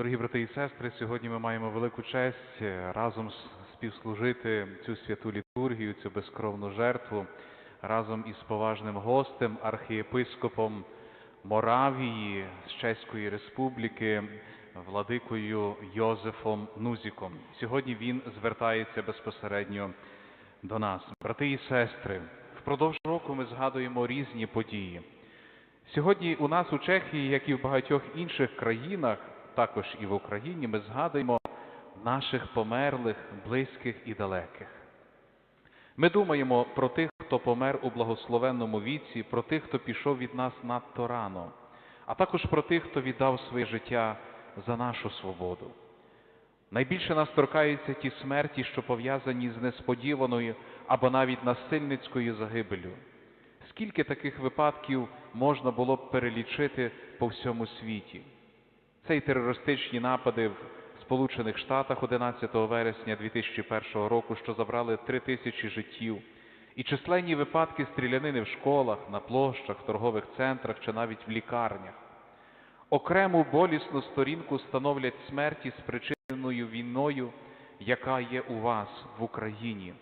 Дорогі брати і сестри, сьогодні ми маємо велику честь е, разом співслужити цю святу літургію, цю безкровну жертву разом із поважним гостем, архієпископом Моравії з Чеської Республіки, владикою Йозефом Нузіком. Сьогодні він звертається безпосередньо до нас. Брати і сестри, впродовж року ми згадуємо різні події. Сьогодні у нас у Чехії, як і в багатьох інших країнах, також і в Україні, ми згадуємо наших померлих, близьких і далеких. Ми думаємо про тих, хто помер у благословенному віці, про тих, хто пішов від нас надто рано, а також про тих, хто віддав своє життя за нашу свободу. Найбільше нас торкаються ті смерті, що пов'язані з несподіваною або навіть насильницькою загибелю. Скільки таких випадків можна було б перелічити по всьому світі? Це й терористичні напади в Сполучених Штатах 11 вересня 2001 року, що забрали три тисячі життів, і численні випадки стрілянини в школах, на площах, в торгових центрах чи навіть в лікарнях. Окрему болісну сторінку становлять смерті, спричиненою війною, яка є у вас в Україні,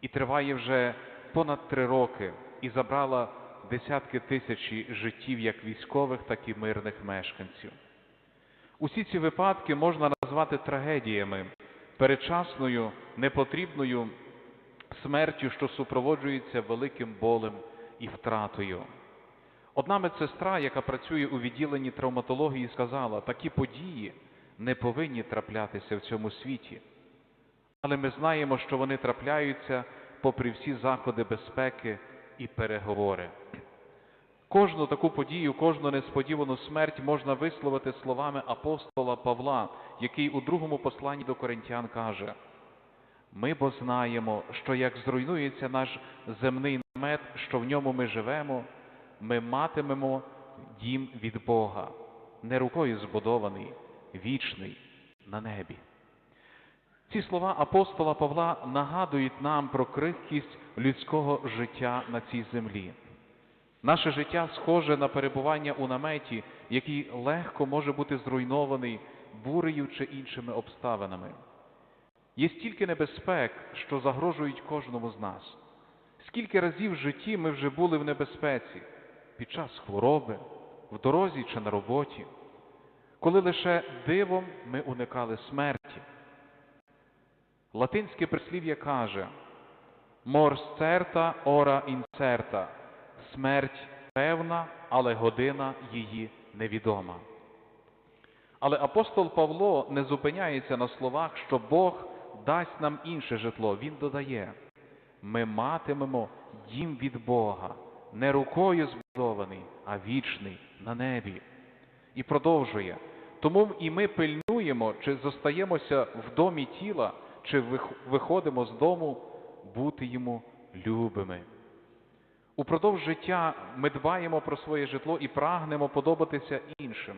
і триває вже понад три роки, і забрала десятки тисяч життів як військових, так і мирних мешканців. Усі ці випадки можна назвати трагедіями, передчасною, непотрібною смертю, що супроводжується великим болем і втратою. Одна медсестра, яка працює у відділенні травматології, сказала, такі події не повинні траплятися в цьому світі. Але ми знаємо, що вони трапляються попри всі заходи безпеки і переговори. Кожну таку подію, кожну несподівану смерть можна висловити словами апостола Павла, який у другому посланні до коринтян каже: Ми бо знаємо, що як зруйнується наш земний намет, що в ньому ми живемо, ми матимемо дім від Бога, не рукою збудований, вічний на небі. Ці слова апостола Павла нагадують нам про крихкість людського життя на цій землі. Наше життя схоже на перебування у наметі, який легко може бути зруйнований бурею чи іншими обставинами. Є стільки небезпек, що загрожують кожному з нас. Скільки разів в житті ми вже були в небезпеці під час хвороби, в дорозі чи на роботі, коли лише дивом ми уникали смерті. Латинське прислів'я каже Mors certa, ora incerta. Смерть певна, але година її невідома. Але апостол Павло не зупиняється на словах, що Бог дасть нам інше житло. Він додає, ми матимемо дім від Бога, не рукою збудований, а вічний на небі. І продовжує. Тому і ми пильнуємо, чи зостаємося в домі тіла, чи виходимо з дому бути йому любими. Упродовж життя ми дбаємо про своє житло і прагнемо подобатися іншим.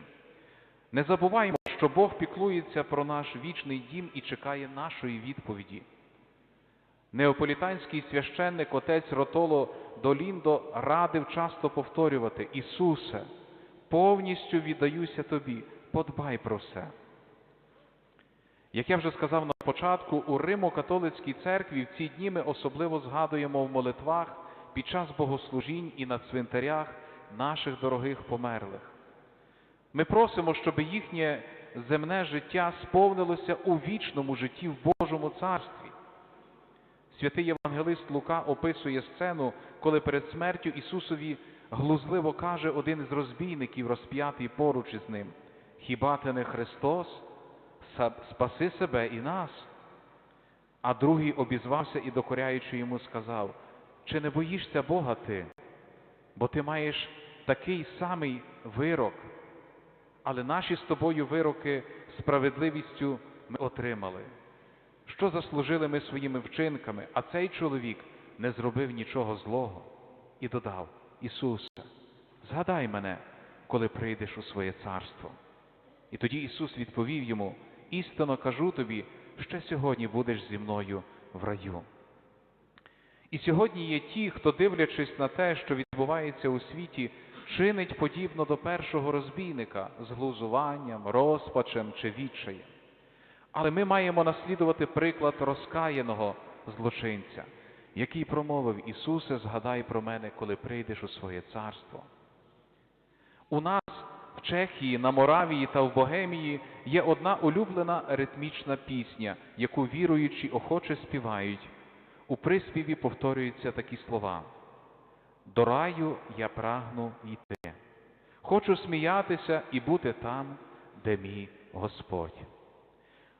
Не забуваємо, що Бог піклується про наш вічний дім і чекає нашої відповіді. Неаполітанський священник отець Ротоло Доліндо радив часто повторювати Ісусе, повністю віддаюся Тобі, подбай про все. Як я вже сказав на початку, у Римо-католицькій церкві в ці дні ми особливо згадуємо в молитвах під час богослужінь і на цвинтарях наших дорогих померлих. Ми просимо, щоб їхнє земне життя сповнилося у вічному житті в Божому царстві. Святий Євангелист Лука описує сцену, коли перед смертю Ісусові глузливо каже один із розбійників, розп'ятий поруч із ним: Хіба ти не Христос? Спаси себе і нас. А другий обізвався і, докоряючи йому, сказав: Чи не боїшся Бога ти? Бо ти маєш такий самий вирок, але наші з тобою вироки справедливістю ми отримали. Що заслужили ми своїми вчинками, а цей чоловік не зробив нічого злого і додав: Ісусе, згадай мене, коли прийдеш у своє царство. І тоді Ісус відповів йому: істинно кажу тобі, ще сьогодні будеш зі мною в раю. І сьогодні є ті, хто, дивлячись на те, що відбувається у світі, вчинить подібно до першого розбійника з глузуванням, розпачем чи відчаєм. Але ми маємо наслідувати приклад розкаяного злочинця, який промовив Ісусе, згадай про мене, коли прийдеш у своє царство. У нас в Чехії, на Моравії та в Богемії є одна улюблена ритмічна пісня, яку віруючі охоче співають. У приспіві повторюються такі слова. До раю я прагну йти. Хочу сміятися і бути там, де мій Господь.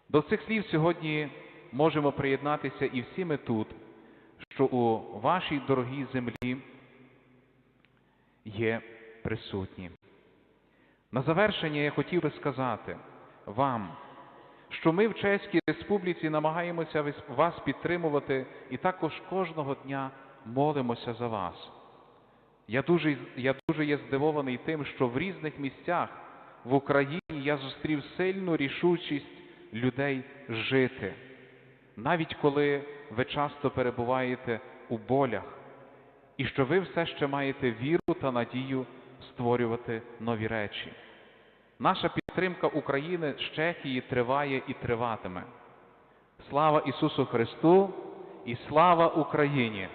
До цих слів сьогодні можемо приєднатися і всі ми тут, що у вашій дорогій землі є присутні. На завершення я хотів би сказати вам, що ми в Чеській Республіці намагаємося вас підтримувати і також кожного дня молимося за вас. Я дуже, я дуже є здивований тим, що в різних місцях в Україні я зустрів сильну рішучість людей жити, навіть коли ви часто перебуваєте у болях, і що ви все ще маєте віру та надію створювати нові речі. Наша підтримка України з Чехії триває і триватиме. Слава Ісусу Христу і слава Україні!